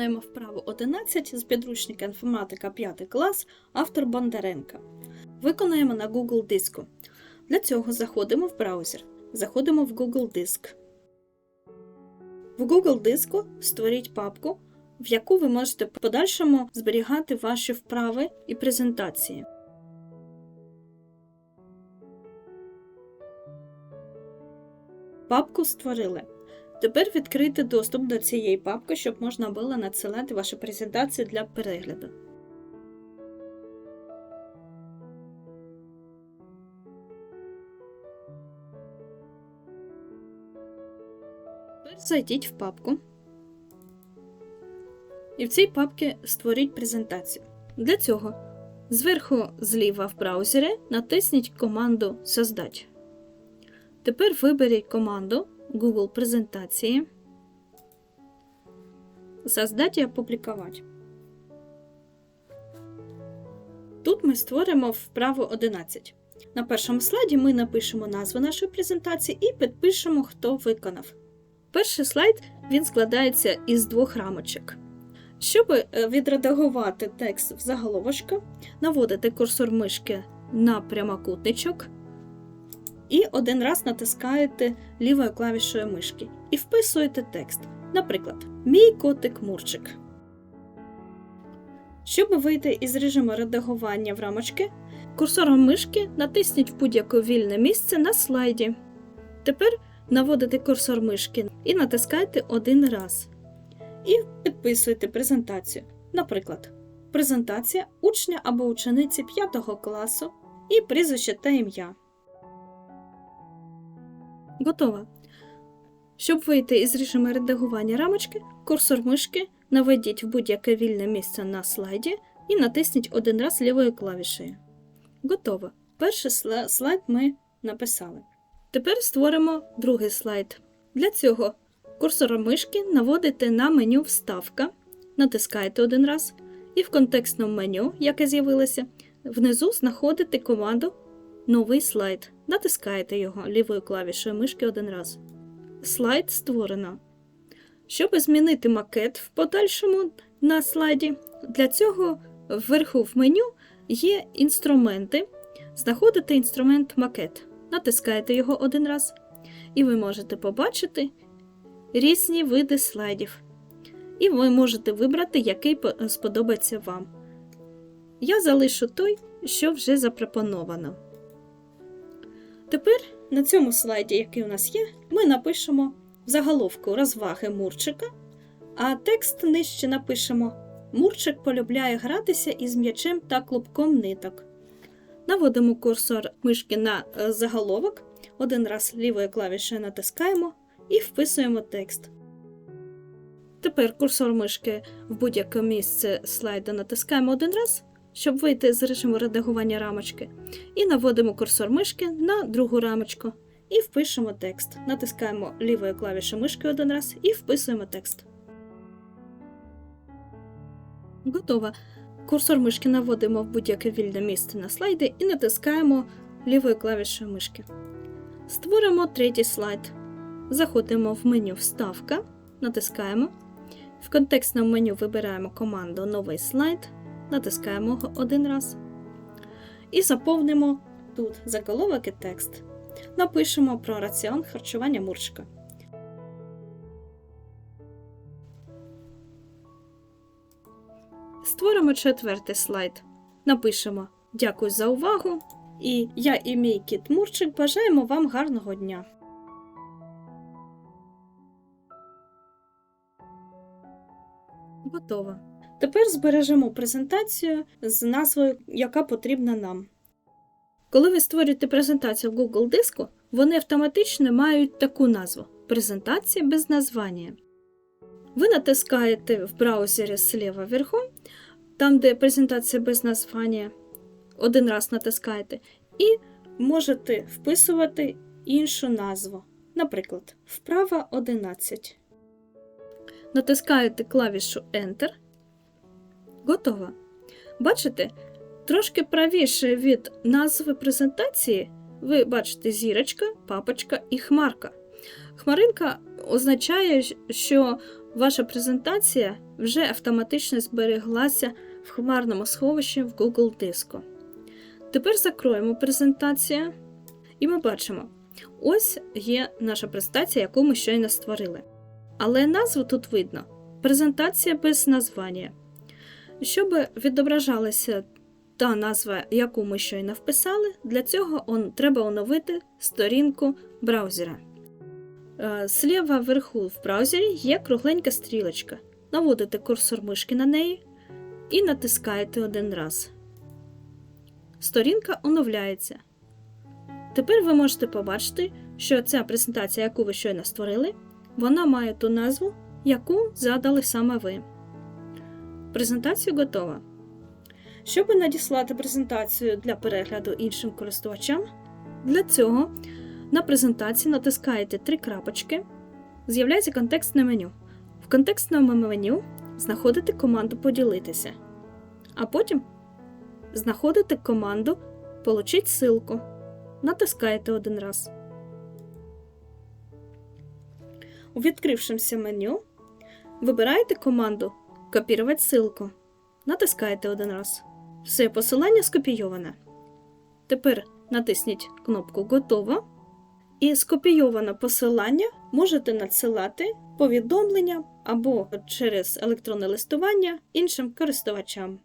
Виконаємо вправу 11 з підручника інформатика 5 клас, автор Бондаренка. Виконаємо на Google диску. Для цього заходимо в браузер. Заходимо в Google Диск. В Google диску створіть папку, в яку ви можете в подальшому зберігати ваші вправи і презентації. Папку створили. Тепер відкрити доступ до цієї папки, щоб можна було надсилати ваші презентації для перегляду. Зайдіть в папку. І в цій папці створіть презентацію. Для цього зверху зліва в браузері натисніть команду Создать. Тепер виберіть команду Google презентації. Создать і опублікувати. Тут ми створимо вправу 11. На першому слайді ми напишемо назву нашої презентації і підпишемо, хто виконав. Перший слайд він складається із двох рамочок. Щоб е, відредагувати текст в заголовочку, наводите курсор мишки на прямокутничок і один раз натискаєте лівою клавішою мишки і вписуєте текст. Наприклад, Мій котик Мурчик. Щоб вийти із режиму редагування в рамочки, курсором мишки натисніть в будь-яке вільне місце на слайді. Тепер наводите курсор мишки і натискайте один раз. І підписуєте презентацію. Наприклад, презентація учня або учениці 5 класу і прізвище та ім'я. Готово. Щоб вийти із режиму редагування рамочки, курсор мишки наведіть в будь-яке вільне місце на слайді і натисніть один раз лівою клавішею. Готово. Перший сла- слайд ми написали. Тепер створимо другий слайд. Для цього курсором мишки наводите на меню Вставка, натискаєте один раз, і в контекстному меню, яке з'явилося, внизу знаходите команду Новий слайд. Натискаєте його лівою клавішою мишки один раз. Слайд створено. Щоб змінити макет в подальшому на слайді, для цього вверху в меню є інструменти. Знаходите інструмент макет, натискаєте його один раз, і ви можете побачити різні види слайдів. І ви можете вибрати, який сподобається вам. Я залишу той, що вже запропоновано. Тепер на цьому слайді, який у нас є, ми напишемо заголовку розваги Мурчика, а текст нижче напишемо Мурчик полюбляє гратися із м'ячем та клубком ниток. Наводимо курсор мишки на е, заголовок, один раз лівою клавішею натискаємо і вписуємо текст. Тепер курсор мишки в будь-яке місце слайду натискаємо один раз, щоб вийти з режиму редагування рамочки, і наводимо курсор мишки на другу рамочку і впишемо текст. Натискаємо лівою клавішою мишки один раз і вписуємо текст. Готово. Курсор мишки наводимо в будь-яке вільне місце на слайді і натискаємо лівою клавішою мишки. Створимо третій слайд. Заходимо в меню Вставка, натискаємо. В контекстному меню вибираємо команду Новий слайд, натискаємо один раз. І заповнимо тут заголовок і текст. Напишемо про раціон харчування Мурчика. Створимо четвертий слайд. Напишемо Дякую за увагу. І я і мій кіт Мурчик бажаємо вам гарного дня. Готово. Тепер збережемо презентацію з назвою, яка потрібна нам. Коли ви створюєте презентацію в Google диску, вони автоматично мають таку назву презентація без названня. Ви натискаєте в браузері зліва вверху, там, де презентація без названня, один раз натискаєте, і можете вписувати іншу назву. Наприклад, вправа 11. Натискаєте клавішу Enter. Готово. Бачите, трошки правіше від назви презентації ви бачите зірочка, папочка і хмарка. Хмаринка означає, що ваша презентація вже автоматично збереглася в хмарному сховищі в Google Диску. Тепер закроємо презентацію, і ми бачимо: ось є наша презентація, яку ми щойно створили. Але назву тут видно: презентація без названня. Щоб відображалася та назва, яку ми щойно вписали, для цього он, треба оновити сторінку браузера. Е, Зліва вверху в браузері є кругленька стрілочка. Наводите курсор мишки на неї і натискаєте один раз. Сторінка оновляється. Тепер ви можете побачити, що ця презентація, яку ви щойно створили, вона має ту назву, яку задали саме ви. Презентація готова. Щоб надіслати презентацію для перегляду іншим користувачам, для цього на презентації натискаєте три крапочки, з'являється контекстне меню. В контекстному меню знаходите команду Поділитися, а потім знаходите команду Получить ссылку. Натискаєте один раз. У відкрившемся меню вибираєте команду Копірувати ссылку. Натискаєте один раз. Все посилання скопійоване. Тепер натисніть кнопку Готово. І скопійоване посилання можете надсилати повідомлення або через електронне листування іншим користувачам.